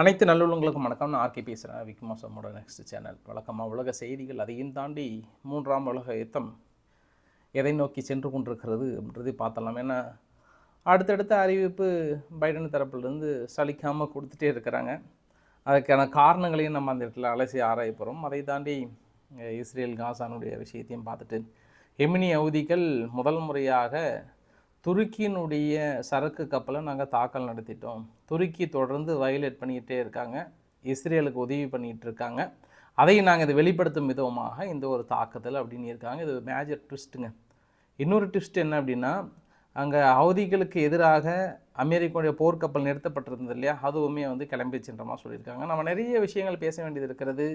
அனைத்து நல்லுள்ளங்களுக்கும் வணக்கம். நான் ஆர்கே பேசுகிறேன் விக்மாசமோட நெக்ஸ்ட் சேனல் வழக்கமாக உலக செய்திகள் அதையும் தாண்டி மூன்றாம் உலக யுத்தம் எதை நோக்கி சென்று கொண்டிருக்கிறது அப்படின்றதை பார்த்தலாம் ஏன்னா அடுத்தடுத்த அறிவிப்பு பைடன் தரப்புலேருந்து சலிக்காமல் கொடுத்துட்டே இருக்கிறாங்க. அதுக்கான காரணங்களையும் நம்ம அந்த இடத்துல அலசி ஆராய போகிறோம் அதை தாண்டி இஸ்ரேல் காசானுடைய விஷயத்தையும் பார்த்துட்டு எமினி அவதிகள் முதல் முறையாக துருக்கியினுடைய சரக்கு கப்பலை நாங்கள் தாக்கல் நடத்திட்டோம். துருக்கி தொடர்ந்து வயலேட் பண்ணிக்கிட்டே இருக்காங்க. இஸ்ரேலுக்கு உதவி பண்ணிகிட்டு இருக்காங்க. அதை நாங்கள் இதை வெளிப்படுத்தும் விதமாக இந்த ஒரு தாக்குதல் அப்படின்னு இருக்காங்க. இது மேஜர் ட்விஸ்ட்டுங்க இன்னொரு ட்விஸ்ட் என்ன அப்படின்னா அங்கே அவதிகளுக்கு எதிராக அமெரிக்காவுடைய போர்க்கப்பல் நிறுத்தப்பட்டிருந்தது இல்லையா? அதுவுமே வந்து கிளம்பி சென்றமாக சொல்லியிருக்காங்க. நம்ம நிறைய விஷயங்கள் பேச வேண்டியது இருக்கிறது.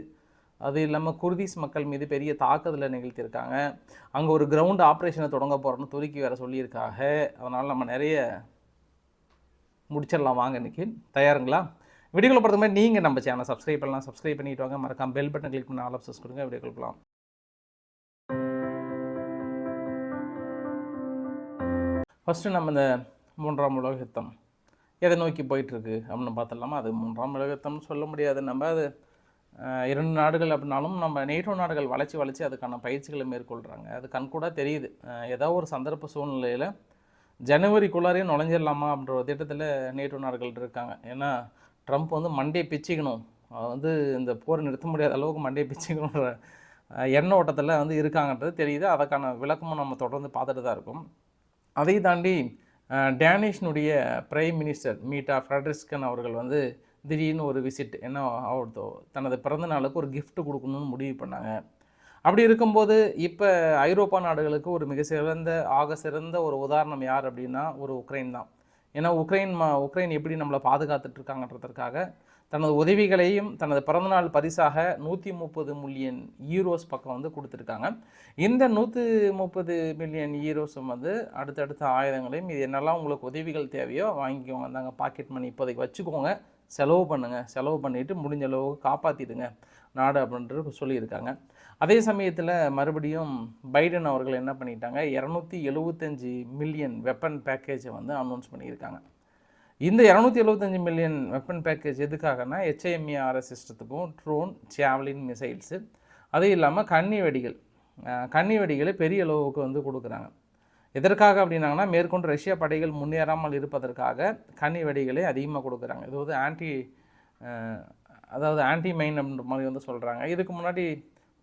அது இல்லாமல் குர்திஸ் மக்கள் மீது பெரிய தாக்குதலை நிகழ்த்தியிருக்காங்க. அங்கே ஒரு கிரவுண்ட் ஆப்ரேஷனை தொடங்க போகிறோன்னு துருக்கி வேறு சொல்லியிருக்காங்க. அதனால் நம்ம நிறைய முடிச்சிடலாம் வாங்க இன்னைக்கு தயாருங்களா? வீடியோக்குள்ள பொறுத்த மாதிரி நீங்கள் நம்ம சேனல் சப்ஸ்கிரைப் பண்ணலாம். சப்ஸ்கிரைப் பண்ணிட்டு வாங்க. மறக்காம பெல் பட்டன் கிளிக் பண்ணி ஆல் ஆப்ஷன்ஸ் கொடுங்க. வீடியோ ஃபஸ்ட்டு நம்ம இந்த மூன்றாம் உலக யுத்தம் எதை நோக்கி போயிட்டுருக்கு அப்படின்னு பார்த்துடலாமா? அது மூன்றாம் உலக யுத்தம்னு சொல்ல முடியாது. நம்ம அது இரண்டு நாடுகள் அப்படின்னாலும் நம்ம நேட்டோ நாடுகள் வளைச்சி வளைச்சி அதுக்கான பயிற்சிகளை மேற்கொள்கிறாங்க அது கண்கூடா தெரியுது. ஏதோ ஒரு சந்தர்ப்ப சூழ்நிலையில் ஜனவரிக்குள்ளாரே நுழைஞ்சிடலாமா அப்படின்ற ஒரு திட்டத்தில் நேட்டோ நாடுகள் இருக்காங்க. ஏன்னா ட்ரம்ப் வந்து மண்டே பிச்சுக்கணும். அது வந்து இந்த போரை நிறுத்த முடியாத அளவுக்கு மண்டே பிச்சுக்கணுன்ற எண்ண ஓட்டத்தில் வந்து இருக்காங்கன்றது தெரியுது. அதற்கான விளக்கமும் நம்ம தொடர்ந்து பார்த்துட்டு தான் இருக்கும். அதை தாண்டி டேனிஷினுடைய பிரைம் மினிஸ்டர் மீட்டா ஃப்ரெட்ரிஸ்கன் அவர்கள் வந்து திடீர்னு ஒரு விசிட் என்ன அவர் தனது பிறந்த நாளுக்கு ஒரு கிஃப்ட்டு கொடுக்கணும்னு முடிவு பண்ணாங்க. அப்படி இருக்கும்போது இப்போ ஐரோப்பா நாடுகளுக்கு ஒரு மிக சிறந்த ஆக சிறந்த ஒரு உதாரணம் யார் அப்படின்னா ஒரு உக்ரைன் தான். ஏன்னா உக்ரைன் மா உக்ரைன் எப்படி நம்மளை பாதுகாத்துட்ருக்காங்கன்றதற்காக தனது உதவிகளையும் தனது பிறந்தநாள் பரிசாக நூற்றி முப்பது மில்லியன் ஈரோஸ் பக்கம் வந்து கொடுத்துருக்காங்க. இந்த நூற்றி முப்பது மில்லியன் ஈரோஸும் வந்து அடுத்தடுத்த ஆயுதங்களையும் இது என்னெல்லாம் உங்களுக்கு உதவிகள் தேவையோ வாங்கிக்கோங்க அந்தாங்க பாக்கெட் மணி இப்போதைக்கு வச்சுக்கோங்க. செலவு பண்ணுங்கள் செலவு பண்ணிவிட்டு முடிஞ்ச அளவுக்கு காப்பாற்றிடுங்க நாடு அப்படின்றது சொல்லியிருக்காங்க. அதே சமயத்தில் மறுபடியும் பைடன் அவர்கள் என்ன பண்ணிட்டாங்க? இரநூத்தி எழுபத்தஞ்சி மில்லியன் வெப்பன் பேக்கேஜை வந்து அனௌன்ஸ் பண்ணியிருக்காங்க. இந்த இரநூத்தி எழுபத்தஞ்சி மில்லியன் வெப்பன் பேக்கேஜ் எதுக்காகனா ஹெச்ஐஎம்இஆர்எஸ் சிஸ்டத்துக்கும் ட்ரோன் சேவலின் மிசைல்ஸு அது இல்லாமல் கன்னி வெடிகள். அஹ், கன்னி வெடிகளை பெரிய அளவுக்கு வந்து கொடுக்குறாங்க. எதற்காக அப்படின்னாங்கன்னா மேற்கொண்டு ரஷ்ய படைகள் முன்னேறாமல் இருப்பதற்காக கனி வெடிகளை அதிகமாக கொடுக்குறாங்க. இது வந்து ஆன்டி அதாவது ஆன்டி மைன் அப்படின்ற மாதிரி வந்து சொல்கிறாங்க இதுக்கு முன்னாடி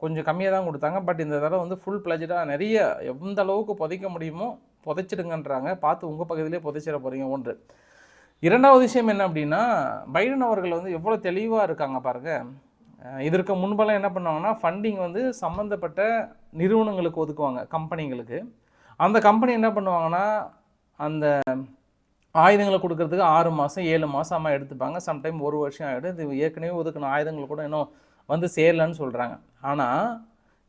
கொஞ்சம் கம்மியாக தான் கொடுத்தாங்க. பட் இந்த தடவை வந்து ஃபுல் பிளஜடாக நிறைய எந்த அளவுக்கு புதைக்க முடியுமோ புதைச்சிடுங்கன்றாங்க. பார்த்து உங்கள் பகுதியிலே புதைச்சிட போகிறீங்க ஒன்று. இரண்டாவது விஷயம் என்ன அப்படின்னா பைடன் அவர்கள் வந்து எவ்வளோ தெளிவாக இருக்காங்க பாருங்கள் இதற்கு முன்பெல்லாம் என்ன பண்ணுவாங்கன்னா ஃபண்டிங் வந்து சம்மந்தப்பட்ட நிறுவனங்களுக்கு ஒதுக்குவாங்க கம்பெனிங்களுக்கு அந்த கம்பெனி என்ன பண்ணுவாங்கன்னா அந்த ஆயுதங்களை கொடுக்கறதுக்கு ஆறு மாதம் ஏழு மாதமாக எடுத்துப்பாங்க. சம்டைம் ஒரு வருஷம் ஆகிடும் இது ஏற்கனவே ஒதுக்கின ஆயுதங்கள் கூட இன்னும் வந்து சேரலன்னு சொல்கிறாங்க ஆனால்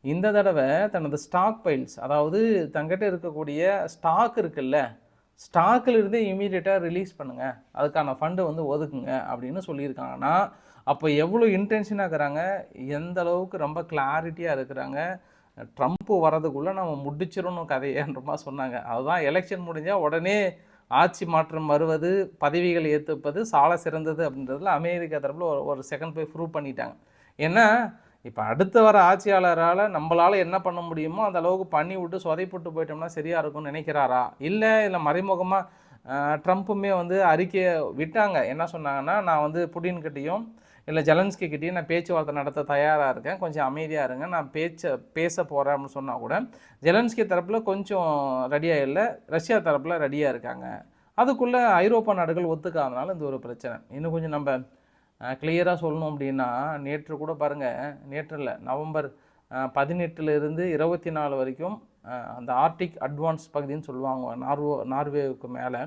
இந்த தடவை தனது ஸ்டாக் பைல்ஸ் அதாவது தங்கிட்ட இருக்கக்கூடிய ஸ்டாக் இருக்குல்ல ஸ்டாக்கில் இருந்தே இமீடியட்டாக ரிலீஸ் பண்ணுங்கள் அதுக்கான ஃபண்டு வந்து ஒதுக்குங்க அப்படின்னு சொல்லியிருக்காங்கன்னா அப்போ எவ்வளோ இன்டென்ஷனாக இருக்கிறாங்க? எந்த அளவுக்கு ரொம்ப கிளாரிட்டியாக இருக்கிறாங்க? ட்ரம்ப்பு வரதுக்குள்ளே நம்ம முடிச்சிடணும் கதையன்ற மாதிரி சொன்னாங்க. அதுதான் எலெக்ஷன் முடிஞ்சால் உடனே ஆட்சி மாற்றம் வருவது பதவிகள் ஏற்றுப்பது சால சிறந்தது அப்படின்றதுல அமெரிக்கா தரப்பில் ஒரு ஒரு செகண்ட் போய் ப்ரூவ் பண்ணிட்டாங்க. ஏன்னா இப்போ அடுத்து வர ஆட்சியாளரால் நம்மளால் என்ன பண்ண முடியுமோ அந்த அளவுக்கு பண்ணி விட்டு சொதைப்பட்டு போயிட்டோம்னா சரியாக இருக்கும்னு நினைக்கிறாரா? இல்லை இல்லை மறைமுகமாக ட்ரம்ப்புமே வந்து அறிக்கையை விட்டாங்க. என்ன சொன்னாங்கன்னா நான் வந்து புடின்கிட்டையும் இல்லை ஜெலன்ஸ்கி நான் பேச்சுவார்த்தை நடத்த தயாராக இருக்கேன். கொஞ்சம் அமைதியாக இருங்க. நான் பேச்ச பேச போகிறேன் அப்படின்னு சொன்னால் கூட ஜெலன்ஸ்கி தரப்பில் கொஞ்சம் ரெடியாக இல்லை. ரஷ்யா தரப்பில் ரெடியாக இருக்காங்க. அதுக்குள்ளே ஐரோப்பா நாடுகள் ஒத்துக்காதனால இந்த ஒரு பிரச்சனை. இன்னும் கொஞ்சம் நம்ம கிளியராக சொல்லணும் அப்படின்னா நேற்று கூட பாருங்கள் நேற்று இல்லை நவம்பர் பதினெட்டுலேருந்து இருபத்தி நாலு வரைக்கும் அந்த ஆர்டிக் அட்வான்ஸ் பகுதின்னு சொல்லுவாங்க நார்வோ நார்வேவுக்கு மேலே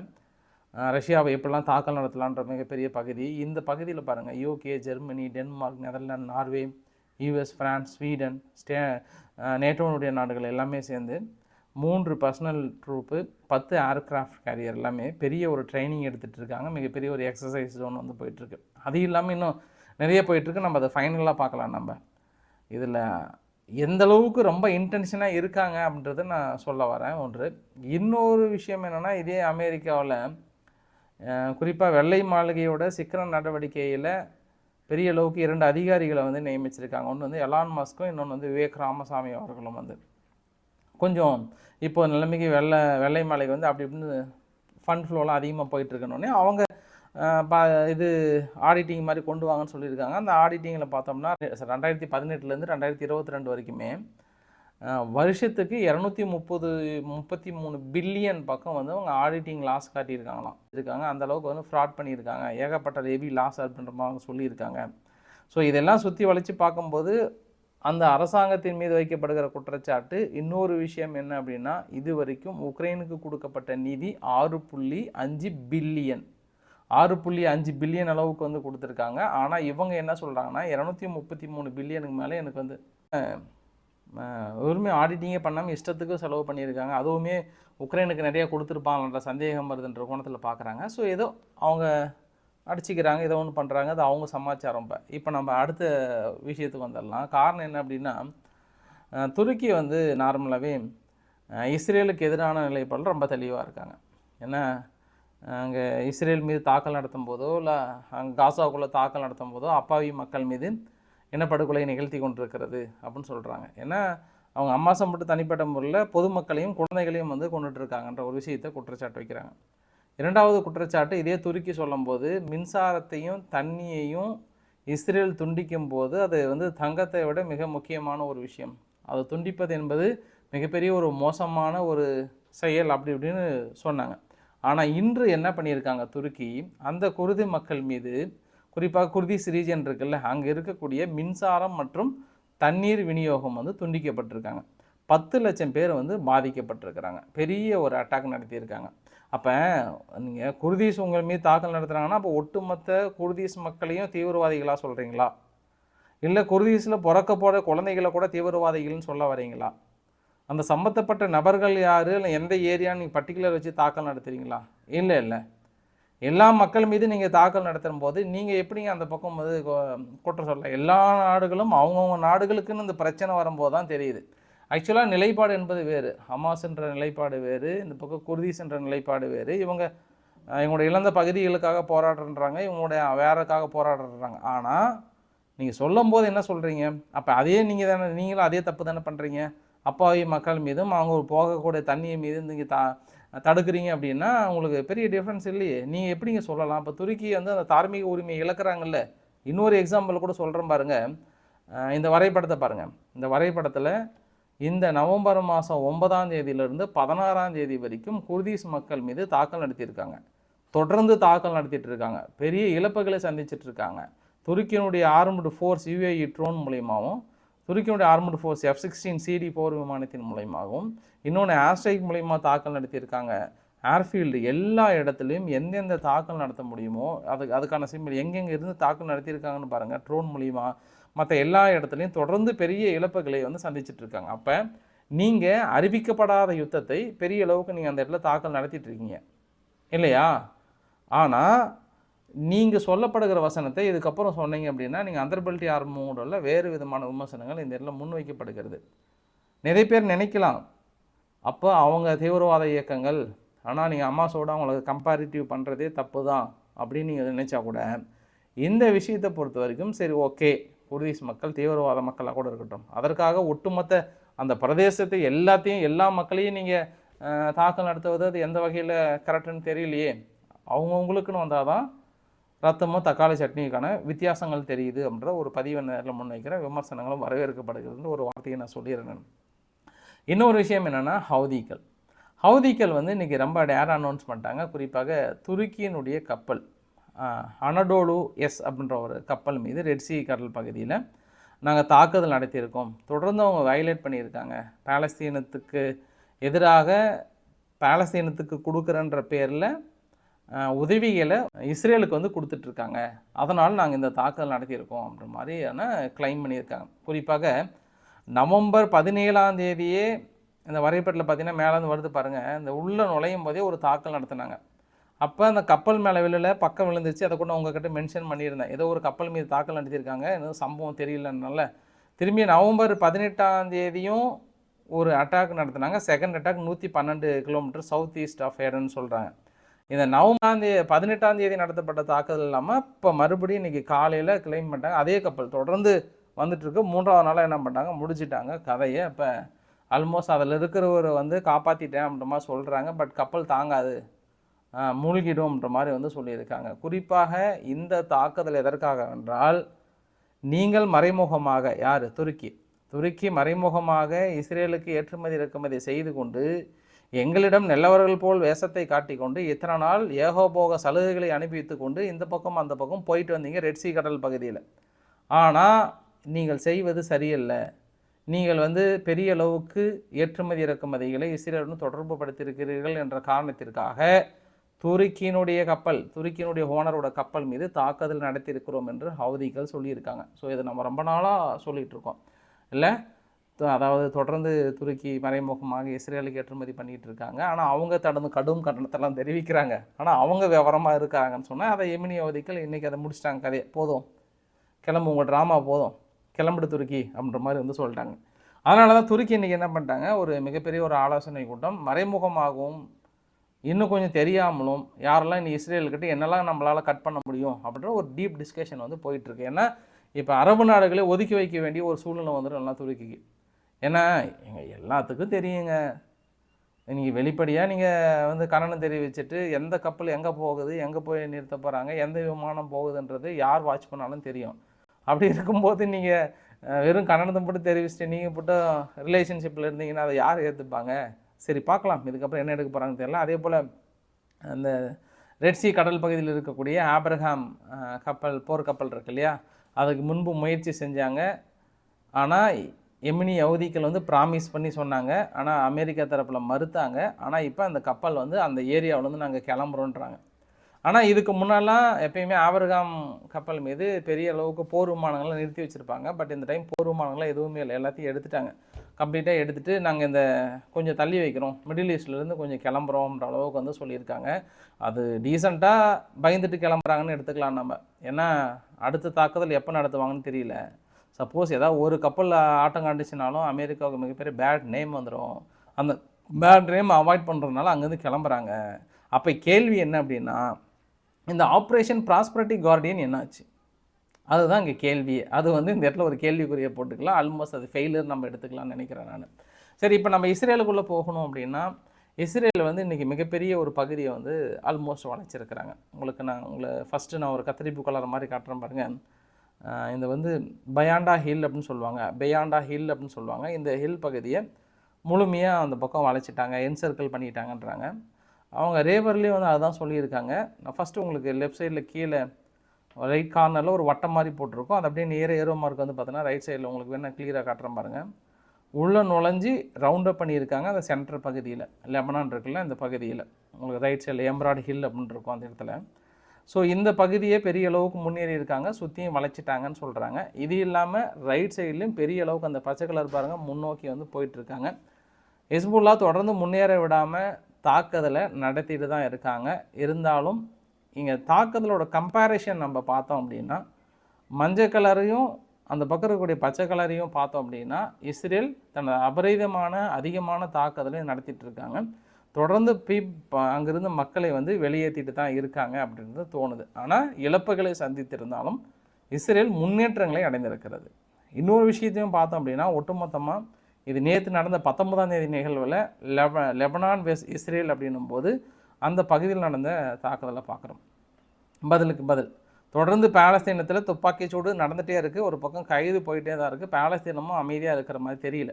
ரஷ்யாவை எப்படிலாம் தாக்கல் நடத்தலான்ற மிகப்பெரிய பகுதி. இந்த பகுதியில் பாருங்கள் UK Germany Denmark Netherlands Norway US France Sweden stay நேட்டோனுடைய நாடுகள் எல்லாமே சேர்ந்து மூன்று பர்சனல் ட்ரூப்பு பத்து ஏர்க்ராஃப்ட் கேரியர் எல்லாமே பெரிய ஒரு ட்ரைனிங் எடுத்துகிட்டு இருக்காங்க. மிகப்பெரிய ஒரு எக்ஸசைஸ் ஜோன் வந்து போயிட்டுருக்கு. அது இல்லாமல் இன்னும் நிறைய போயிட்டுருக்கு. நம்ம அதை ஃபைனலாக பார்க்கலாம் நம்ம. இதில் எந்த அளவுக்கு ரொம்ப இன்டென்ஷனாக இருக்காங்க அப்படின்றத நான் சொல்ல வரேன். ஒன்று இன்னொரு விஷயம் என்னென்னா இதே அமெரிக்காவில் குறிப்பாக வெள்ளை மாளிகையோட சிக்கன நடவடிக்கையில் பெரிய அளவுக்கு இரண்டு அதிகாரிகளை வந்து நியமிச்சிருக்காங்க. ஒன்று வந்து எலான் மாஸ்க்கும் இன்னொன்று வந்து விவேக் ராமசாமி அவர்களும் வந்து. கொஞ்சம் இப்போ நிலைமைக்கு வெள்ளை வெள்ளை மாளிகை வந்து அப்படி இப்படின்னு ஃபண்ட் ஃப்ளோலாம் அதிகமாக போயிட்டுருக்கணுன்னே அவங்க பா இது ஆடிட்டிங் மாதிரி கொண்டு வாங்கன்னு சொல்லியிருக்காங்க. அந்த ஆடிட்டிங்கில் பார்த்தோம்னா ரெண்டாயிரத்தி பதினெட்டுலேருந்து ரெண்டாயிரத்தி இருபத்தி ரெண்டு வரைக்குமே வருஷத்துக்கு இரநூத்தி முப்பது முப்பத்தி மூணு பில்லியன் பக்கம் வந்து அவங்க ஆடிட்டிங் லாஸ் காட்டியிருக்காங்களாம். இருக்காங்க. அந்த அளவுக்கு வந்து ஃப்ராட் பண்ணியிருக்காங்க. ஏகப்பட்ட ஹெவி லாஸ் அப்படின்ற மாதிரி அவங்க சொல்லியிருக்காங்க. ஸோ இதெல்லாம் சுற்றி வளைச்சு பார்க்கும்போது அந்த அரசாங்கத்தின் மீது வைக்கப்படுகிற குற்றச்சாட்டு இன்னொரு விஷயம் என்ன அப்படின்னா இது வரைக்கும் உக்ரைனுக்கு கொடுக்கப்பட்ட நிதி ஆறு புள்ளி அஞ்சு பில்லியன். ஆறு புள்ளி அஞ்சு பில்லியன் அளவுக்கு வந்து கொடுத்துருக்காங்க. ஆனால் இவங்க என்ன சொல்கிறாங்கன்னா இரநூத்தி முப்பத்தி மூணு பில்லியனுக்கு மேலே எனக்கு வந்து வெறுமே ஆடிட்டிங்கே பண்ணாமல் இஷ்டத்துக்கு செலவு பண்ணியிருக்காங்க. அதுவுமே உக்ரைனுக்கு நிறைய கொடுத்துருப்பாங்கன்ற சந்தேகம் வருதுன்ற கோணத்தில் பார்க்குறாங்க ஸோ ஏதோ அவங்க அடிச்சுக்கிறாங்க ஏதோ ஒன்று பண்ணுறாங்க அது அவங்க சமாச்சாரம் இப்போ. இப்போ நம்ம அடுத்த விஷயத்துக்கு வந்துடலாம். காரணம் என்ன அப்படின்னா துருக்கி வந்து நார்மலாகவே இஸ்ரேலுக்கு எதிரான நிலைப்பாடு ரொம்ப தெளிவாக இருக்காங்க. ஏன்னா அங்கே இஸ்ரேல் மீது தாக்கல் நடத்தும் போதோ இல்லை அங்கே காசாவுக்குள்ளே தாக்கல் நடத்தும் போதோ அப்பாவி மக்கள் மீது இனப்படுகொலை நிகழ்த்தி கொண்டிருக்கிறது அப்படின்னு சொல்கிறாங்க ஏன்னா அவங்க அம்மாசம் மட்டும் தனிப்பட்ட முறையில் பொதுமக்களையும் குழந்தைகளையும் வந்து கொண்டுட்டு இருக்காங்கன்ற ஒரு விஷயத்தை குற்றச்சாட்டு வைக்கிறாங்க. இரண்டாவது குற்றச்சாட்டு இதே துருக்கி சொல்லும்போது மின்சாரத்தையும் தண்ணியையும் இஸ்ரேல் துண்டிக்கும் போது அது வந்து தங்கத்தை விட மிக முக்கியமான ஒரு விஷயம். அதை துண்டிப்பது என்பது மிகப்பெரிய ஒரு மோசமான ஒரு செயல் அப்படி இப்படின்னு சொன்னாங்க. ஆனால் இன்று என்ன பண்ணியிருக்காங்க துருக்கி? அந்த குருதி மக்கள் மீது குறிப்பாக குர்திஸ் ரீஜன் இருக்குல்ல அங்கே இருக்கக்கூடிய மின்சாரம் மற்றும் தண்ணீர் விநியோகம் வந்து துண்டிக்கப்பட்டிருக்காங்க. பத்து லட்சம் பேர் வந்து பாதிக்கப்பட்டிருக்கிறாங்க. பெரிய ஒரு அட்டாக் நடத்தியிருக்காங்க. அப்போ நீங்கள் குர்தீஸ் உங்கள் மீது தாக்கல் நடத்துகிறாங்கன்னா அப்போ ஒட்டுமொத்த குர்தீஸ் மக்களையும் தீவிரவாதிகளாக சொல்கிறீங்களா இல்லை குர்தீஸில் பிறக்க போகிற குழந்தைகளை கூட தீவிரவாதிகள்னு சொல்ல வரீங்களா? அந்த சம்மந்தப்பட்ட நபர்கள் யார்? இல்லை எந்த ஏரியான்னு நீங்கள் பர்டிகுலர் வச்சு தாக்கல் நடத்துகிறீங்களா இல்லை இல்லை. எல்லா மக்கள் மீது நீங்கள் தாக்கல் நடத்தும் போது நீங்கள் எப்படிங்க அந்த பக்கம் வந்து கொ- குற்றம் சொல்ல எல்லா நாடுகளும் அவங்கவுங்க நாடுகளுக்குன்னு இந்த பிரச்சனை வரும்போது தான் தெரியுது. ஆக்சுவலாக நிலைப்பாடு என்பது வேறு. ஹமாஸ் என்ற நிலைப்பாடு வேறு இந்த பக்கம் குர்தீஸ் என்ற நிலைப்பாடு வேறு. இவங்க இவங்களுடைய இழந்த பகுதிகளுக்காக போராடுறாங்க இவங்களுடைய வேறக்காக போராடுறாங்க ஆனால் நீங்கள் சொல்லும் போது என்ன சொல்கிறீங்க அப்போ அதே நீங்கள் தானே நீங்களும் அதே தப்பு தானே பண்ணுறீங்க அப்பாவி மக்கள் மீதும் அவங்க போகக்கூடிய தண்ணியை மீது நீங்கள் தா தடுக்கிறீங்க அப்படின்னா உங்களுக்கு பெரிய டிஃப்ரென்ஸ் இல்லையே. நீங்கள் எப்படிங்க சொல்லலாம்? இப்போ துருக்கி வந்து அந்த தார்மீக உரிமையை இழக்கிறாங்கல்ல. இன்னொரு எக்ஸாம்பிள் கூட சொல்கிறேன் பாருங்கள் இந்த வரைபடத்தை பாருங்கள் இந்த வரைபடத்தில் இந்த நவம்பர் மாதம் ஒன்பதாம் தேதியிலிருந்து பதினாறாம் தேதி வரைக்கும் குர்தீஸ் மக்கள் மீது தாக்கல் நடத்தியிருக்காங்க. தொடர்ந்து தாக்கல் நடத்திட்டு இருக்காங்க பெரிய இழப்புகளை சந்திச்சிட்டு இருக்காங்க துருக்கியினுடைய ஆர்ம்டு ஃபோர்ஸ் யூஏஇ ட்ரோன் மூலியமாகவும் துருக்கியினுடைய armed force F sixteen CD போர் விமானத்தின் மூலயமாகவும் இன்னொன்று ஏர்ஸ்ட்ரைக் மூலயமா தாக்கல் நடத்தியிருக்காங்க. ஏர்ஃபீல்டு எல்லா இடத்துலையும் எந்தெந்த தாக்கல் நடத்த முடியுமோ அதுக்கு அதுக்கான சிம்பிள் எங்கெங்கே இருந்து தாக்கல் நடத்தியிருக்காங்கன்னு பாருங்கள் ட்ரோன் மூலிமா மற்ற எல்லா இடத்துலையும் தொடர்ந்து பெரிய இழப்புகளை வந்து சந்திச்சிட்ருக்காங்க. அப்போ நீங்கள் அறிவிக்கப்படாத யுத்தத்தை பெரிய அளவுக்கு நீங்கள் அந்த இடத்துல தாக்கல் நடத்திட்டு இருக்கீங்க இல்லையா? ஆனால் நீங்கள் சொல்லப்படுகிற வசனத்தை இதுக்கப்புறம் சொன்னீங்க அப்படின்னா நீங்கள் அந்தர்பல்ட்டி ஆர்மோடல வேறு விதமான விமர்சனங்கள் இந்த இடத்துல முன்வைக்கப்படுகிறது. நிறைய பேர் நினைக்கலாம். அப்போ அவங்க தீவிரவாத இயக்கங்கள் ஆனால் நீங்கள் அம்மாசோட அவங்களுக்கு கம்பேரிட்டிவ் பண்ணுறதே தப்பு தான் அப்படின்னு நீங்கள் நினைச்சா கூட இந்த விஷயத்தை பொறுத்த வரைக்கும் சரி ஓகே குர்தீஸ் மக்கள் தீவிரவாத மக்களாக கூட இருக்கட்டும். அதற்காக ஒட்டுமொத்த அந்த பிரதேசத்தை எல்லாத்தையும் எல்லா மக்களையும் நீங்கள் தாக்கல் நடத்துவது அது எந்த வகையில் கரெக்டுன்னு தெரியலையே. அவங்கவுங்களுக்குன்னு வந்தால் தான் ரத்தமும் தக்காளி சட்னிக்கான வித்தியாசங்கள் தெரியுது அப்படின்ற ஒரு பதிவை நேரில் முன்வைக்கிற விமர்சனங்களும் வரவேற்கப்படுகிறதுன்னு ஒரு வார்த்தையை நான் சொல்லிடுறேன் இன்னொரு விஷயம் என்னென்னா ஹவுதிகள். ஹவுதிகள் வந்து இன்றைக்கி ரொம்ப டேர் அனௌன்ஸ் பண்ணிட்டாங்க. குறிப்பாக துருக்கியினுடைய கப்பல் அனடோலு எஸ் அப்படின்ற ஒரு கப்பல் மீது ரெட்சி கடல் பகுதியில் நாங்கள் தாக்குதல் நடத்தியிருக்கோம். தொடர்ந்து அவங்க வயலேட் பண்ணியிருக்காங்க. பாலஸ்தீனத்துக்கு எதிராக பாலஸ்தீனத்துக்கு கொடுக்குறன்ற பேரில் உதவிகளை இஸ்ரேலுக்கு வந்து கொடுத்துட்ருக்காங்க. அதனால் நாங்கள் இந்த தாக்குதல் நடத்தியிருக்கோம் அப்படின்ற மாதிரியான கிளைம் பண்ணியிருக்காங்க. குறிப்பாக நவம்பர் பதினேழாம் தேதியே இந்த வரைபடத்தில் பார்த்தீங்கன்னா மேலேருந்து வருது பாருங்கள் இந்த உள்ளே நுழையும் போதே ஒரு தாக்கல் நடத்தினாங்க. அப்போ அந்த கப்பல் மேலே விழல பக்கம் விழுந்துருச்சு. அதை கூட உங்ககிட்ட மென்ஷன் பண்ணியிருந்தேன். ஏதோ ஒரு கப்பல் மீது தாக்கல் நடத்தியிருக்காங்க. எதுவும் சம்பவம் தெரியலனால திரும்பி நவம்பர் பதினெட்டாம் தேதியும் ஒரு அட்டாக் நடத்தினாங்க. செகண்ட் அட்டாக் நூற்றி பன்னெண்டு கிலோமீட்டர் சவுத் ஈஸ்ட் ஆஃப் ஏடன்னு சொல்கிறாங்க இந்த நவம்பராம் தேதி பதினெட்டாம் தேதி நடத்தப்பட்ட தாக்குதல் இல்லாமல் இப்போ மறுபடியும் இன்றைக்கி காலையில் கிளைம் பண்ணிட்டாங்க. அதே கப்பல் தொடர்ந்து வந்துட்டு இருக்கு மூன்றாவது நாளாக என்ன பண்ணிட்டாங்க? முடிச்சிட்டாங்க கதையை. இப்போ ஆல்மோஸ்ட் அதில் இருக்கிறவர் வந்து காப்பாற்றிட்டேன் அப்படின்ற மாதிரி சொல்கிறாங்க பட் கப்பல் தாங்காது. ஆஹ், மூழ்கிடும்ன்ற மாதிரி வந்து சொல்லியிருக்காங்க. குறிப்பாக இந்த தாக்குதல் எதற்காக என்றால் நீங்கள் மறைமுகமாக யார்? துருக்கி. துருக்கி மறைமுகமாக இஸ்ரேலுக்கு ஏற்றுமதி இறக்குமதி செய்து கொண்டு எங்களிடம் நல்லவர்கள் போல் வேஷத்தை காட்டிக்கொண்டு இத்தனை நாள் ஏகோபோக சலுகைகளை அனுப்பி கொண்டு இந்த பக்கம் அந்த பக்கம் போயிட்டு வந்தீங்க ரெட்சி கடல் பகுதியில். ஆனால் நீங்கள் செய்வது சரியில்லை. நீங்கள் வந்து பெரிய அளவுக்கு ஏற்றுமதி இறக்குமதிகளை இஸ்ரேலுடன் தொடர்பு படுத்தியிருக்கிறீர்கள் என்ற காரணத்திற்காக துருக்கியினுடைய கப்பல் துருக்கியினுடைய ஓனரோட கப்பல் மீது தாக்குதல் நடத்தியிருக்கிறோம் என்று ஹவுதிகள் சொல்லியிருக்காங்க. ஸோ இதை நம்ம ரொம்ப நாளாக சொல்லிகிட்டு இருக்கோம். இல்லை அதாவது தொடர்ந்து துருக்கி மறைமுகமாக இஸ்ரேலுக்கு ஏற்றுமதி பண்ணிகிட்டு இருக்காங்க. ஆனால் அவங்க தடந்து கடும் கட்டணத்தெல்லாம் தெரிவிக்கிறாங்க. ஆனால் அவங்க விவரமாக இருக்காங்கன்னு சொன்னால் அதை எமினி அவதிகள் இன்றைக்கி அதை முடிச்சிட்டாங்க. கதையை போதும். கிளம்பு உங்கள் ட்ராமா போதும். கிளம்பிடு துருக்கி அப்படின்ற மாதிரி வந்து சொல்லிட்டாங்க. அதனால தான் துருக்கி இன்றைக்கி என்ன பண்ணிட்டாங்க? ஒரு மிகப்பெரிய ஒரு ஆலோசனை கூட்டம். மறைமுகமாகவும் இன்னும் கொஞ்சம் தெரியாமலும் யாரெல்லாம் இனி இஸ்ரேல்கிட்ட என்னெல்லாம் நம்மளால் கட் பண்ண முடியும் அப்படின்ற ஒரு டீப் டிஸ்கஷன் வந்து போயிட்டுருக்கு ஏன்னா இப்போ அரபு நாடுகளே ஒதுக்கி வைக்க வேண்டிய ஒரு சூழ்நிலை வந்துடும் எல்லாம் துருக்கிக்கு. ஏன்னா எங்கள் எல்லாத்துக்கும் தெரியுங்க. நீங்கள் வெளிப்படையாக நீங்கள் வந்து கரணம் தெரிவிச்சிட்டு எந்த கப்பல் எங்கே போகுது எங்கே போய் நிறுத்த போகிறாங்க எந்த விமானம் போகுதுன்றது யார் வாட்ச் பண்ணாலும் தெரியும். அப்படி இருக்கும்போது நீங்கள் வெறும் கன்னடத்தை மட்டும் தெரிவிச்சுட்டு நீங்கள் மட்டும் ரிலேஷன்ஷிப்பில் இருந்தீங்கன்னா அதை யார் ஏற்றுப்பாங்க சரி பார்க்கலாம். இதுக்கப்புறம் என்ன எடுக்க போகிறாங்கன்னு தெரியல. அதே போல் அந்த ரெட்சி கடல் பகுதியில் இருக்கக்கூடிய ஆப்ரஹாம் கப்பல் போர்க்கப்பல் இருக்கு இல்லையா? அதுக்கு முன்பு முயற்சி செஞ்சாங்க. ஆனால் எமினி யவுதிக்கள் வந்து ப்ராமிஸ் பண்ணி சொன்னாங்க. ஆனால் அமெரிக்கா தரப்பில் மறுத்தாங்க. ஆனால் இப்போ அந்த கப்பல் வந்து அந்த ஏரியாவிலேருந்து நாங்கள் கிளம்புறோன்றாங்க. ஆனால் இதுக்கு முன்னெல்லாம் எப்பயுமே ஆவர்காம் கப்பல் மீது பெரிய அளவுக்கு போர் விமானங்கள்லாம் நிறுத்தி வச்சுருப்பாங்க. பட் இந்த டைம் போர் விமானங்கள்லாம் எதுவுமே இல்லை. எல்லாத்தையும் எடுத்துட்டாங்க. கம்ப்ளீட்டாக எடுத்துகிட்டு நாங்கள் இந்த கொஞ்சம் தள்ளி வைக்கிறோம். மிடில் ஈஸ்ட்லேருந்து கொஞ்சம் கிளம்புறோம்ன்ற அளவுக்கு வந்து சொல்லியிருக்காங்க. அது டீசெண்டாக பயந்துட்டு கிளம்புறாங்கன்னு எடுத்துக்கலாம் நம்ம. ஏன்னா அடுத்த தாக்குதல் எப்போ நடத்துவாங்கன்னு தெரியல. சப்போஸ் ஏதாவது ஒரு கப்பலில் ஆட்டம் காண்டுச்சுனாலும் அமெரிக்காவுக்கு மிகப்பெரிய பேட் நேம் வந்துடும் அந்த பேட் நேம் அவாய்ட் பண்ணுறதுனால அங்கேருந்து கிளம்புறாங்க. அப்போ கேள்வி என்ன அப்படின்னா இந்த ஆப்ரேஷன் ப்ராஸ்பரிட்டி கார்டியன் என்னாச்சு? அதுதான் இங்கே கேள்வி. அது வந்து இந்த இடத்துல ஒரு கேள்விக்குறியை போட்டுக்கலாம். ஆல்மோஸ்ட் அது ஃபெயிலியர் நம்ம எடுத்துக்கலாம்னு நினைக்கிறேன் நான். சரி இப்போ நம்ம இஸ்ரேலுக்குள்ளே போகணும் அப்படின்னா இஸ்ரேல் வந்து இன்றைக்கி மிகப்பெரிய ஒரு பகுதியை வந்து ஆல்மோஸ்ட் வளைச்சிருக்கிறாங்க உங்களுக்கு நான் உங்களை ஃபஸ்ட்டு நான் ஒரு கத்திரிப்பு கலர் மாதிரி காட்டுறேன் பாருங்கள் இந்த வந்து பயாண்டா ஹில் அப்படின்னு சொல்லுவாங்க. பெயாண்டா ஹில் அப்படின்னு சொல்லுவாங்க. இந்த ஹில் பகுதியை முழுமையாக அந்த பக்கம் வளைச்சிட்டாங்க என்சர்க்கிள் பண்ணிட்டாங்கன்றாங்க. அவங்க ரேவர்லேயும் வந்து அதுதான் சொல்லியிருக்காங்க. நான் ஃபஸ்ட்டு உங்களுக்கு லெஃப்ட் சைடில் கீழே ரைட் கார்னரில் ஒரு வட்டம் மாதிரி போட்டிருக்கோம். அது அப்படியே நேர ஏரோ மார்க் வந்து பார்த்தீங்கன்னா ரைட் சைடில் உங்களுக்கு வேணால் கிளியராக காட்டுறேன் பாருங்கள் உள்ளே நுழைஞ்சி ரவுண்ட் அப் பண்ணியிருக்காங்க அந்த சென்டர் பகுதியில். லெபனான் இருக்குல்ல இந்த பகுதியில். உங்களுக்கு ரைட் சைடில் எம்ராய்டு ஹில் அப்படின்னு இருக்கும் அந்த இடத்துல. ஸோ இந்த பகுதியே பெரிய அளவுக்கு முன்னேறி இருக்காங்க. சுற்றியும் வளைச்சிட்டாங்கன்னு சொல்கிறாங்க இது இல்லாமல் ரைட் சைட்லேயும் பெரிய அளவுக்கு அந்த பச்சை கலர் பாருங்கள் முன்னோக்கி வந்து போயிட்டுருக்காங்க. ஹெஸ்புல்லா தொடர்ந்து முன்னேற விடாமல் தாக்குதலை நடத்திட்டு தான் இருக்காங்க. இருந்தாலும் இங்கே தாக்குதலோட கம்பேரிஷன் நம்ம பார்த்தோம் அப்படின்னா மஞ்சள் கலரையும் அந்த பக்கம் இருக்கக்கூடிய பச்சை கலரையும் பார்த்தோம் அப்படின்னா இஸ்ரேல் தனது அபரீதமான அதிகமான தாக்குதலை நடத்திட்டு இருக்காங்க. தொடர்ந்து பீ அங்கிருந்து மக்களை வந்து வெளியேற்றிட்டு தான் இருக்காங்க அப்படின்றது தோணுது. ஆனால் இழப்புகளை சந்தித்திருந்தாலும் இஸ்ரேல் முன்னேற்றங்களை அடைந்திருக்கிறது. இன்னொரு விஷயத்தையும் பார்த்தோம் அப்படின்னா ஒட்டுமொத்தமாக இது நேற்று நடந்த பத்தொன்பதாம் தேதி நிகழ்வில் லெப லெபனான் வெஸ் இஸ்ரேல் அப்படின்னும் போது அந்த பகுதியில் நடந்த தாக்குதலை பார்க்குறோம். பதிலுக்கு பதில் தொடர்ந்து பாலஸ்தீனத்தில் துப்பாக்கி சூடு நடந்துகிட்டே இருக்குது ஒரு பக்கம் கைது போயிட்டே தான் இருக்குது பாலஸ்தீனமும் அமைதியாக இருக்கிற மாதிரி தெரியல.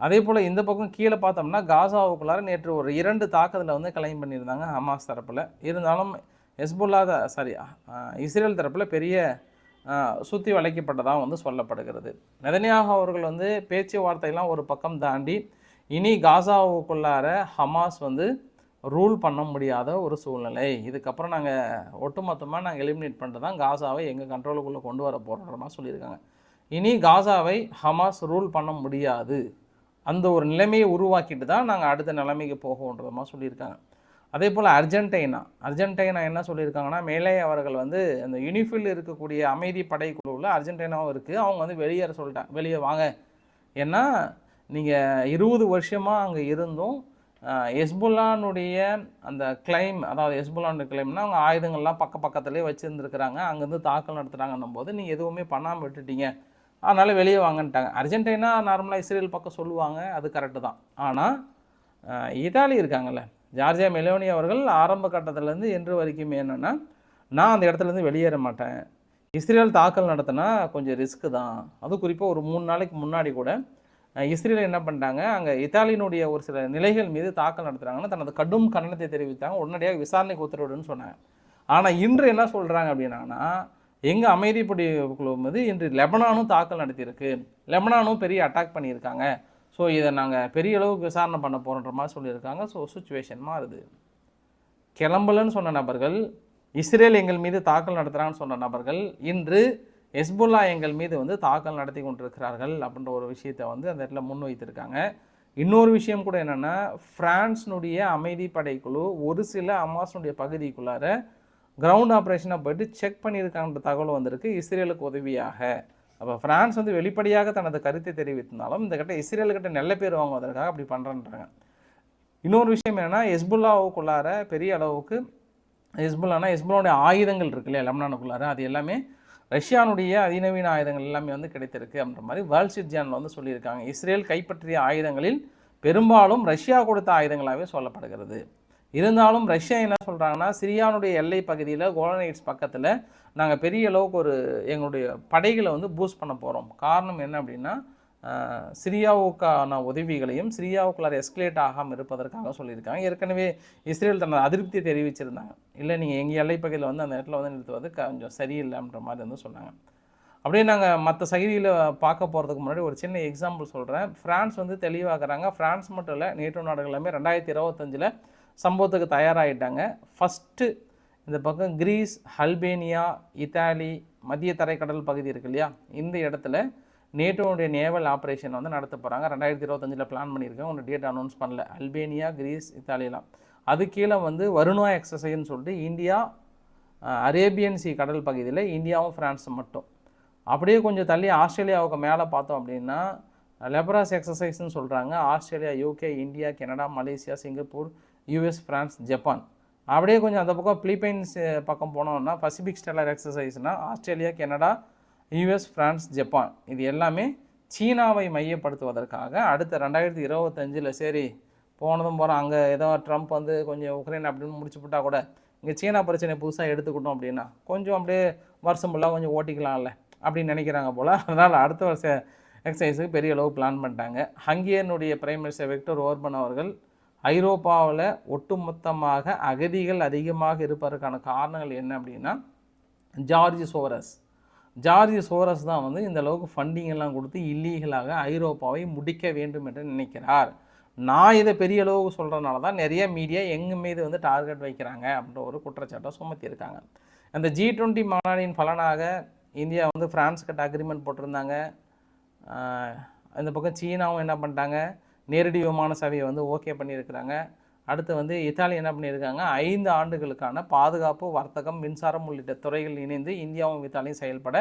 அதே போல் இந்த பக்கம் கீழே பார்த்தோம்னா காசாவுக்குள்ளார நேற்று ஒரு இரண்டு தாக்குதலை வந்து கிளைம் பண்ணியிருந்தாங்க ஹமாஸ் தரப்பில். இருந்தாலும் ஹெஸ்புல்லா சாரி இஸ்ரேல் தரப்பில் பெரிய சுற்றி வளைக்கப்பட்டதாக வந்து சொல்லப்படுகிறது. நெதனியாக அவர்கள் வந்து பேச்சுவார்த்தையெல்லாம் ஒரு பக்கம் தாண்டி இனி காசாவுக்குள்ளார ஹமாஸ் வந்து ரூல் பண்ண முடியாத ஒரு சூழ்நிலை. இதுக்கப்புறம் நாங்கள் ஒட்டுமொத்தமாக நாங்கள் எலிமினேட் பண்ணிட்டு தான் காசாவை எங்கள் கண்ட்ரோலுக்குள்ளே கொண்டு வர போகிறோன்ற சொல்லியிருக்காங்க. இனி காசாவை ஹமாஸ் ரூல் பண்ண முடியாது. அந்த ஒரு நிலைமையை உருவாக்கிட்டு தான் நாங்கள் அடுத்த நிலைமைக்கு போகன்ற சொல்லியிருக்காங்க. அதே போல் அர்ஜென்டைனா அர்ஜென்டைனா என்ன சொல்லியிருக்காங்கன்னா மேலே அவர்கள் வந்து அந்த யூனிஃபில் இருக்கக்கூடிய அமைதி படைக்குழுவில் அர்ஜென்டினாவும் இருக்குது அவங்க வந்து வெளியேற சொல்லிட்டாங்க வெளியே வாங்க. ஏன்னா நீங்கள் இருபது வருஷமாக அங்கே இருந்தும் எஸ்புல்லானுடைய அந்த கிளைம் அதாவது எஸ்புல்லானுடைய கிளைம்னா அவங்க ஆயுதங்கள்லாம் பக்க பக்கத்துலேயே வச்சுருந்துருக்குறாங்க. அங்கேருந்து தாக்கல் நடத்துகிறாங்கன்னும் போது நீங்கள் எதுவுமே பண்ணாமல் விட்டுட்டீங்க. அதனால் வெளியே வாங்கன்ட்டாங்க. அர்ஜென்டினா நார்மலாக இஸ்ரேல் பக்கம் சொல்லுவாங்க அது கரெக்டு தான். ஆனால் இத்தாலி இருக்காங்கல்ல ஜார்ஜியா மெலோனி அவர்கள் ஆரம்ப கட்டத்திலேருந்து இன்று வரைக்கும் என்னென்னா நான் அந்த இடத்துலேருந்து வெளியேற மாட்டேன். இஸ்ரேல் தாக்கல் நடத்தினா கொஞ்சம் ரிஸ்க்கு தான். அதுவும் குறிப்பாக ஒரு மூணு நாளைக்கு முன்னாடி கூட இஸ்ரேல் என்ன பண்ணிட்டாங்க அங்கே இத்தாலியினுடைய ஒரு சில நிலைகள் மீது தாக்கல் நடத்துகிறாங்கன்னு தனது கடும் கண்டனத்தை தெரிவித்தாங்க. உடனடியாக விசாரணைக்கு உத்தரவிடுன்னு சொன்னாங்க. ஆனால் இன்று என்ன சொல்கிறாங்க அப்படின்னாங்கன்னா எங்கள் அமைதிப்படை குழு வந்து இன்று லெபனானும் தாக்கல் நடத்தியிருக்கு. லெபனானும் பெரிய அட்டாக் பண்ணியிருக்காங்க. ஸோ இதை நாங்கள் பெரிய அளவுக்கு விசாரணை பண்ண போகிறோன்ற மாதிரி சொல்லியிருக்காங்க. ஸோ சுச்சுவேஷன் மாறுது. கிளம்பலன்னு சொன்ன நபர்கள் இஸ்ரேல் எங்கள் மீது தாக்கல் நடத்துகிறான்னு சொன்ன நபர்கள் இன்று ஹெஸ்புல்லா எங்கள் மீது வந்து தாக்கல் நடத்தி கொண்டிருக்கிறார்கள் அப்படின்ற ஒரு விஷயத்தை வந்து அந்த இடத்துல முன்வைத்திருக்காங்க இன்னொரு விஷயம் கூட என்னென்னா ஃப்ரான்ஸ்னுடைய அமைதி படைக்குழு ஒரு சில அமாஸனுடைய பகுதிக்குள்ளார கிரவுண்ட் ஆப்ரேஷனாக போயிட்டு செக் பண்ணியிருக்கான்ற தகவல் வந்திருக்கு. இஸ்ரேலுக்கு உதவியாக. அப்போ ஃப்ரான்ஸ் வந்து வெளிப்படையாக தனது கருத்தை தெரிவித்திருந்தாலும் இந்த கட்ட இஸ்ரேலுக்கிட்ட நல்ல பேர் வாங்குவதற்காக அப்படி பண்ணுறன்றாங்க இன்னொரு விஷயம் என்னென்னா எஸ்புல்லாவுக்குள்ளார பெரிய அளவுக்கு ஹெஸ்புல்லானா ஹெஸ்புல்லாவுடைய ஆயுதங்கள் இருக்கு இல்லையா லெபனானுக்குள்ளார. அது எல்லாமே ரஷ்யானுடைய அதிநவீன ஆயுதங்கள் எல்லாமே வந்து கிடைத்திருக்கு அப்படின்ற மாதிரி வேர்ல்ட் ஸ்ட்ரீட் ஜேர்னல் வந்து சொல்லியிருக்காங்க. இஸ்ரேல் கைப்பற்றிய ஆயுதங்களில் பெரும்பாலும் ரஷ்யா கொடுத்த ஆயுதங்களாகவே சொல்லப்படுகிறது. இருந்தாலும் ரஷ்யா என்ன சொல்கிறாங்கன்னா சிரியானுடைய எல்லை பகுதியில் கோலனைட்ஸ் பக்கத்தில் நாங்கள் பெரிய அளவுக்கு ஒரு எங்களுடைய படைகளை வந்து பூஸ்ட் பண்ண போகிறோம் காரணம் என்ன அப்படின்னா சிரியாவுக்கான உதவிகளையும் சிரியாவுக்குள்ளார எஸ்கலேட் ஆகாமல் இருப்பதற்காக சொல்லியிருக்காங்க. ஏற்கனவே இஸ்ரேல் தனது அதிருப்தியை தெரிவிச்சிருந்தாங்க. இல்லை நீங்கள் எங்கள் எல்லை பகுதியில் வந்து அந்த இடத்துல வந்து நிறுத்துவது கொஞ்சம் சரியில்லைன்ற மாதிரி வந்து சொன்னாங்க. அப்படியே நாங்கள் மற்ற சகிதியில் பார்க்க போகிறதுக்கு முன்னாடி ஒரு சின்ன எக்ஸாம்பிள் சொல்கிறேன் ஃப்ரான்ஸ் வந்து தெளிவாகிறாங்க ஃப்ரான்ஸ் மட்டும் இல்லை நேட்டோ நாடுகள் எல்லாமே ரெண்டாயிரத்தி இருபத்தஞ்சில் சம்பவத்துக்கு தயாராகிட்டாங்க ஃபஸ்ட்டு இந்த பக்கம் கிரீஸ் அல்பேனியா இத்தாலி மத்திய தரைக்கடல் பகுதி இருக்கு இல்லையா? இந்த இடத்துல நேட்டோனுடைய நேவல் ஆப்ரேஷன் வந்து நடத்த போகிறாங்க ரெண்டாயிரத்தி இருபத்தஞ்சில் பிளான் பண்ணியிருக்காங்க. ஒன்று டேட் அனௌன்ஸ் பண்ணல. அல்பேனியா கிரீஸ் இத்தாலியெலாம் அது கீழே வந்து வருணா எக்ஸசைன்னு சொல்லிட்டு இந்தியா அரேபியன் சி கடல் பகுதியில் இந்தியாவும் ஃப்ரான்ஸும் மட்டும். அப்படியே கொஞ்சம் தள்ளி ஆஸ்திரேலியாவுக்கு மேலே பார்த்தோம் அப்படின்னா லெபராஸ் எக்ஸசைஸ்னு சொல்கிறாங்க Australia UK India Canada Malaysia Singapore US France Japan அப்படியே கொஞ்சம் அந்த பக்கம் பிலிப்பைன்ஸ் பக்கம் போனோம்னா Pacific stellar எக்ஸசைஸ்னால் Australia Canada US France Japan இது எல்லாமே சீனாவை மையப்படுத்துவதற்காக அடுத்த ரெண்டாயிரத்தி இருபத்தஞ்சில் சரி போனதும் போகிறோம் அங்கே ஏதோ ட்ரம்ப் வந்து கொஞ்சம் உக்ரைன் அப்படின்னு முடிச்சு விட்டா கூட இங்கே சீனா பிரச்சனை புதுசாக எடுத்துக்கிட்டோம் அப்படின்னா கொஞ்சம் அப்படியே வருஷம் ஃபுல்லாக கொஞ்சம் ஓட்டிக்கலாம்ல அப்படின்னு நினைக்கிறாங்க போல். அதனால் அடுத்த வருஷம் எக்ஸசைஸுக்கு பெரிய அளவு பிளான் பண்ணிட்டாங்க. ஹங்கேரியனுடைய பிரைம் மினிஸ்டர் விக்டர் ஓர்பன் அவர்கள் ஐரோப்பாவில் ஒட்டுமொத்தமாக அகதிகள் அதிகமாக இருப்பதற்கான காரணங்கள் என்ன அப்படின்னா ஜார்ஜ் சோரஸ். ஜார்ஜ் சோரஸ் தான் வந்து இந்த அளவுக்கு ஃபண்டிங் எல்லாம் கொடுத்து இல்லீகலாக ஐரோப்பாவை முடிக்க வேண்டும் என்று நினைக்கிறார். நான் இதை பெரிய அளவுக்கு சொல்கிறனால தான் நிறைய மீடியா எங்கள் மீது வந்து டார்கெட் வைக்கிறாங்க அப்படின்ற ஒரு குற்றச்சாட்டை சுமத்தியிருக்காங்க. அந்த ஜி டுவெண்ட்டி மாநாடின் பலனாக இந்தியா வந்து ஃப்ரான்ஸ் கிட்ட அக்ரிமெண்ட் போட்டிருந்தாங்க இந்த பக்கம் சீனாவும் என்ன பண்ணிட்டாங்க? நேரடி விமான சேவையை வந்து ஓகே பண்ணியிருக்கிறாங்க. அடுத்து வந்து இத்தாலி என்ன பண்ணியிருக்காங்க? ஐந்து ஆண்டுகளுக்கான பாதுகாப்பு வர்த்தகம் மின்சாரம் உள்ளிட்ட துறைகள் இணைந்து இந்தியாவும் இத்தாலியும் செயல்பட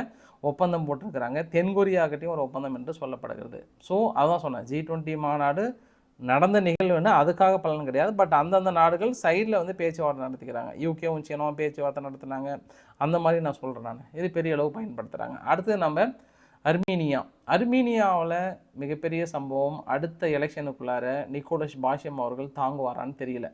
ஒப்பந்தம் போட்டிருக்கிறாங்க. தென்கொரியாக்கிட்டையும் ஒரு ஒப்பந்தம் என்று சொல்லப்படுகிறது. ஸோ அதான் சொன்னேன். ஜி டுவெண்ட்டி மாநாடு நடந்த நிகழ்வுன்னு அதுக்காக பலன் கிடையாது. பட் அந்தந்த நாடுகள் சைடில் வந்து பேச்சுவார்த்தை நடத்திக்கிறாங்க. யூகேவும் சீனாவும் பேச்சுவார்த்தை நடத்துனாங்க. அந்த மாதிரி நான் சொல்கிறேன் நான். இது பெரிய அளவு பயன்படுத்துகிறாங்க அடுத்து நம்ம அர்மீனியா. அர்மீனியாவில் மிகப்பெரிய சம்பவம் அடுத்த எலெக்ஷனுக்குள்ளார நிக்கோலஸ் பாஷ்யம் அவர்கள் தாங்குவாரான்னு தெரியல.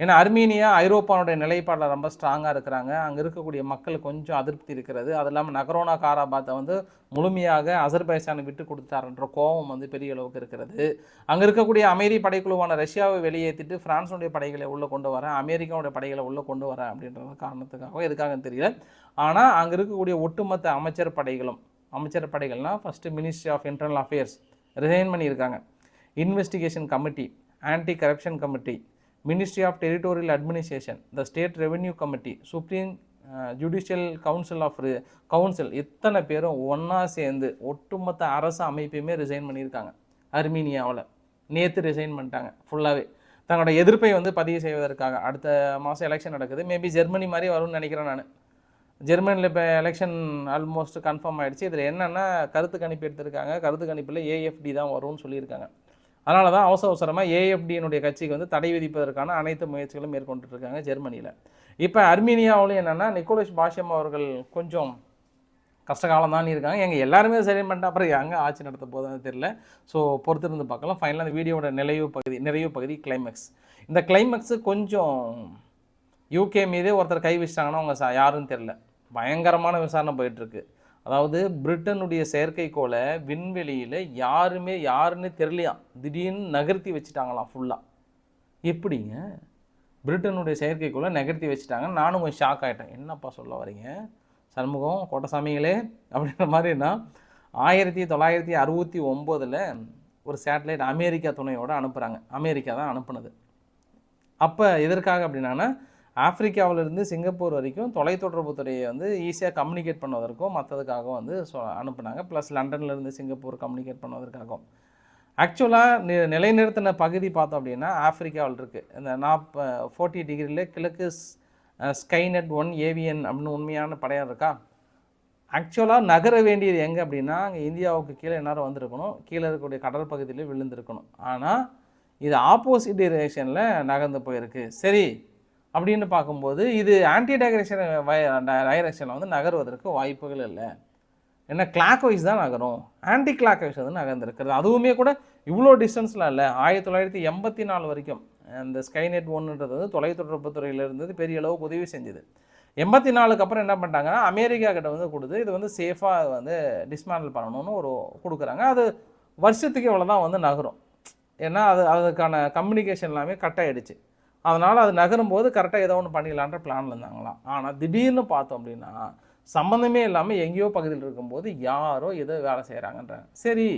ஏன்னா அர்மீனியா ஐரோப்பாவுடைய நிலைப்பாடில் ரொம்ப ஸ்ட்ராங்காக இருக்கிறாங்க. அங்கே இருக்கக்கூடிய மக்கள் கொஞ்சம் அதிருப்தி இருக்கிறது. அது இல்லாமல் நகரோனா காராபாத்தை வந்து முழுமையாக அசர்பைசானை விட்டு கொடுத்தாருன்ற கோபம் வந்து பெரிய அளவுக்கு இருக்கிறது. அங்கே இருக்கக்கூடிய அமைதி படைக்குழுவான ரஷ்யாவை வெளியேற்றிட்டு ஃப்ரான்ஸுடைய படைகளை உள்ளே கொண்டு வரேன் அமெரிக்காவுடைய படைகளை உள்ளே கொண்டு வரேன் அப்படின்ற காரணத்துக்காக எதுக்காக தெரியல. ஆனால் அங்கே இருக்கக்கூடிய ஒட்டுமொத்த அமைச்சர் படைகளும் அமைச்சர் படைகள்னால் first ministry of internal affairs resign பண்ணியிருக்காங்க. Investigation committee anti corruption committee ministry of territorial administration the state revenue committee supreme judicial council of council இத்தனை பேரும் ஒன்றா சேர்ந்து ஒட்டுமொத்த அரசு அமைப்பையுமே ரிசைன் பண்ணியிருக்காங்க. அர்மீனியாவில் நேற்று ரிசைன் பண்ணிட்டாங்க ஃபுல்லாகவே தங்களோட எதிர்ப்பை வந்து பதிவு செய்வதற்காக அடுத்த மாதம் எலெக்ஷன் நடக்குது. மேபி ஜெர்மனி மாதிரி வரும்னு நினைக்கிறேன் நான். ஜெர்மனியில் இப்போ எலெக்ஷன் ஆல்மோஸ்ட் கன்ஃபார்ம் ஆகிடுச்சு இதில் என்னென்னா கருத்து கணிப்பு எடுத்திருக்காங்க. கருத்து கணிப்பில் ஏஎஃப்டி தான் வரும்னு சொல்லியிருக்காங்க. அதனால தான் அவசர அவசரமாக ஏஎஃப்டியினுடைய கட்சிக்கு வந்து தடை விதிப்பதற்கான அனைத்து முயற்சிகளும் மேற்கொண்டுட்டு இருக்காங்க ஜெர்மனியில் இப்போ அர்மீனியாவிலும் என்னென்னா நிக்கோலஸ் பாஷம் அவர்கள் கொஞ்சம் கஷ்டகாலம் தான் இருக்காங்க. எங்கள் எல்லாருமே சரி பண்ணிட்டு அப்புறம் எங்கே ஆட்சி நடத்த போதுன்னு தெரியல. ஸோ பொறுத்திருந்து பார்க்கலாம். ஃபைனலாக அந்த வீடியோட நிறைவு பகுதி நிறைவு பகுதி கிளைமேக்ஸ் இந்த கிளைமேக்ஸு கொஞ்சம் யூகே மீதே ஒருத்தர் கை வச்சிட்டாங்கன்னா அவங்க யாருன்னு தெரில பயங்கரமான விசாரணை போயிட்டுருக்கு. அதாவது பிரிட்டனுடைய செயற்கைக்கோளை விண்வெளியில் யாருமே யாருன்னு தெரியலையாம் திடீர்னு நகர்த்தி வச்சுட்டாங்களாம் ஃபுல்லாக எப்படிங்க? பிரிட்டனுடைய செயற்கைக்கோளை நகர்த்தி வச்சுட்டாங்க. நானும் கொஞ்சம் ஷாக் ஆகிட்டேன் என்னப்பா சொல்ல வரீங்க? சண்முகம் கோட்டசாமிகளே அப்படின்ற மாதிரினா ஆயிரத்தி தொள்ளாயிரத்தி அறுபத்தி ஒம்போதில் ஒரு சேட்டலைட் அமெரிக்கா துணையோடு அனுப்புகிறாங்க அமெரிக்கா தான் அனுப்புனது. அப்போ எதற்காக அப்படின்னா ஆப்பிரிக்காவிலிருந்து சிங்கப்பூர் வரைக்கும் தொலைத்தொடர்பு துறையை வந்து ஈஸியாக கம்யூனிகேட் பண்ணுவதற்கும் மற்றதுக்காகவும் வந்து சொ அனுப்புனாங்க. ப்ளஸ் லண்டன்லேருந்து சிங்கப்பூர் கம்யூனிகேட் பண்ணுவதற்காகவும். ஆக்சுவலாக நி நிலைநிறுத்தின பகுதி பார்த்தோம் அப்படின்னா ஆப்பிரிக்காவில் இருக்குது இந்த நாற்பது ஃபோர்ட்டி டிகிரியில் கிழக்கு ஸ்கைநெட் ஒன் ஏவிஎன் அப்படின்னு உண்மையான படையாக இருக்கா? ஆக்சுவலாக நகர வேண்டியது எங்கே அப்படின்னா அங்கே இந்தியாவுக்கு கீழே நேரம் வந்திருக்கணும். கீழே இருக்கக்கூடிய கடல் பகுதியில் விழுந்திருக்கணும். ஆனால் இது ஆப்போசிட் டிரெக்ஷனில் நகர்ந்து போயிருக்கு. சரி அப்படின்னு பார்க்கும்போது இது ஆன்டி டைரக்ஷன் டைரக்ஷனில் வந்து நகர்வதற்கு வாய்ப்புகள் இல்லை. ஏன்னா கிளாக் வைஸ் தான் நகரும். ஆன்டி கிளாக் வைஸ் வந்து நகர்ந்துருக்கிறது. அதுவுமே கூட இவ்வளோ டிஸ்டன்ஸில் இல்லை. ஆயிரத்தி தொள்ளாயிரத்தி எண்பத்தி நாலு வரைக்கும் அந்த ஸ்கைநெட் ஒன்றுன்றது வந்து தொலைத்தொடர்பு துறையில் இருந்தது பெரிய அளவுக்கு உதவி செஞ்சுது. எண்பத்தி நாலுக்கு அப்புறம் என்ன பண்ணிட்டாங்கன்னா அமெரிக்கா கிட்ட வந்து கொடுத்து இது வந்து சேஃபாக வந்து டிஸ்மேண்டில் பண்ணணும்னு ஒரு கொடுக்குறாங்க. அது வருஷத்துக்கு இவ்வளோ தான் வந்து நகரும். ஏன்னா அது அதுக்கான கம்யூனிகேஷன் எல்லாமே கட் ஆகிடுச்சு அதனால் அது நகரும் போது கரெக்டாக ஏதோ ஒன்று பண்ணிக்கலான்ற பிளானில் இருந்தாங்களாம். ஆனால் திடீர்னு பார்த்தோம் அப்படின்னா சம்மந்தமே இல்லாமல் எங்கேயோ பகுதியில் இருக்கும்போது யாரோ ஏதோ வேலை செய்கிறாங்கன்றாங்க சரி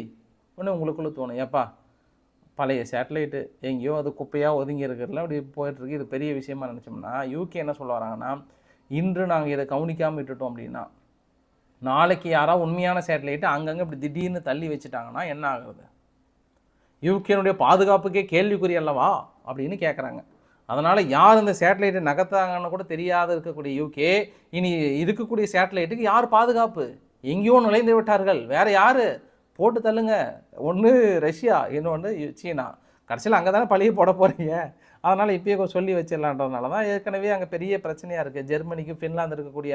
ஒன்று உங்களுக்குள்ளே தோணும் ஏப்பா பழைய சேட்டலைட்டு எங்கேயோ அது குப்பையாக ஒதுங்கி இருக்கிறதுல அப்படி போயிட்டுருக்கு இது பெரிய விஷயமா நினச்சோம்னா யூகே என்ன சொல்ல வராங்கன்னா இன்று நாங்கள் இதை கவனிக்காமல் விட்டுட்டோம் அப்படின்னா நாளைக்கு யாராவது உண்மையான சேட்டலைட்டு அங்கங்கே இப்படி திடீர்னு தள்ளி வச்சுட்டாங்கன்னா என்ன ஆகுறது? யூகேனுடைய பாதுகாப்புக்கே கேள்விக்குறி அல்லவா? அப்படின்னு கேட்குறாங்க அதனால் யார் இந்த சேட்டலைட்டை நகர்த்தாங்கன்னு கூட தெரியாத இருக்கக்கூடிய யூகே இனி இருக்கக்கூடிய சேட்டலைட்டுக்கு யார் பாதுகாப்பு? எங்கேயோ நுழைந்து விட்டார்கள். வேறு யார்? போட்டு தள்ளுங்க. ஒன்று ரஷ்யா இன்னொன்று சீனா. கடைசியில் அங்கே தானே பழிய போட போகிறீங்க அதனால் இப்பயே சொல்லி வச்சிடலான்றதுனால தான் ஏற்கனவே அங்கே பெரிய பிரச்சனையாக இருக்குது ஜெர்மனிக்கு ஃபின்லாந்து இருக்கக்கூடிய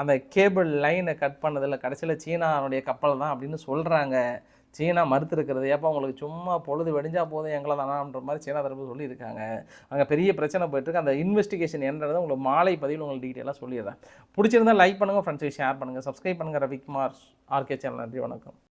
அந்த கேபிள் லைனை கட் பண்ணதில் கடைசியில் சீனாவுடைய கப்பல் தான் அப்படின்னு சொல்கிறாங்க சீனா மறுத்துருக்கிறது. ஏப்பா உங்களுக்கு சும்மா பொழுது வெடிஞ்சா போதும் எங்களை தானான்ற மாதிரி சீனா தரப்பு சொல்லியிருக்காங்க. அங்கே பெரிய பிரச்சனை போயிட்டுருக்கு. அந்த இன்வெஸ்டிகேஷன் என்னன்றதை உங்களுக்கு மாலை பதிவில் உங்களுக்கு டீட்டெயிலாக சொல்லிடுறேன். பிடிச்சிருந்தா லைக் பண்ணுங்கள் ஃப்ரெண்ட்ஸுக்கு ஷேர் பண்ணுங்கள் சப்ஸ்கிரைப் பண்ணுங்கள் ரவிக்குமார் ஆர்கே சேனல் நன்றி வணக்கம்.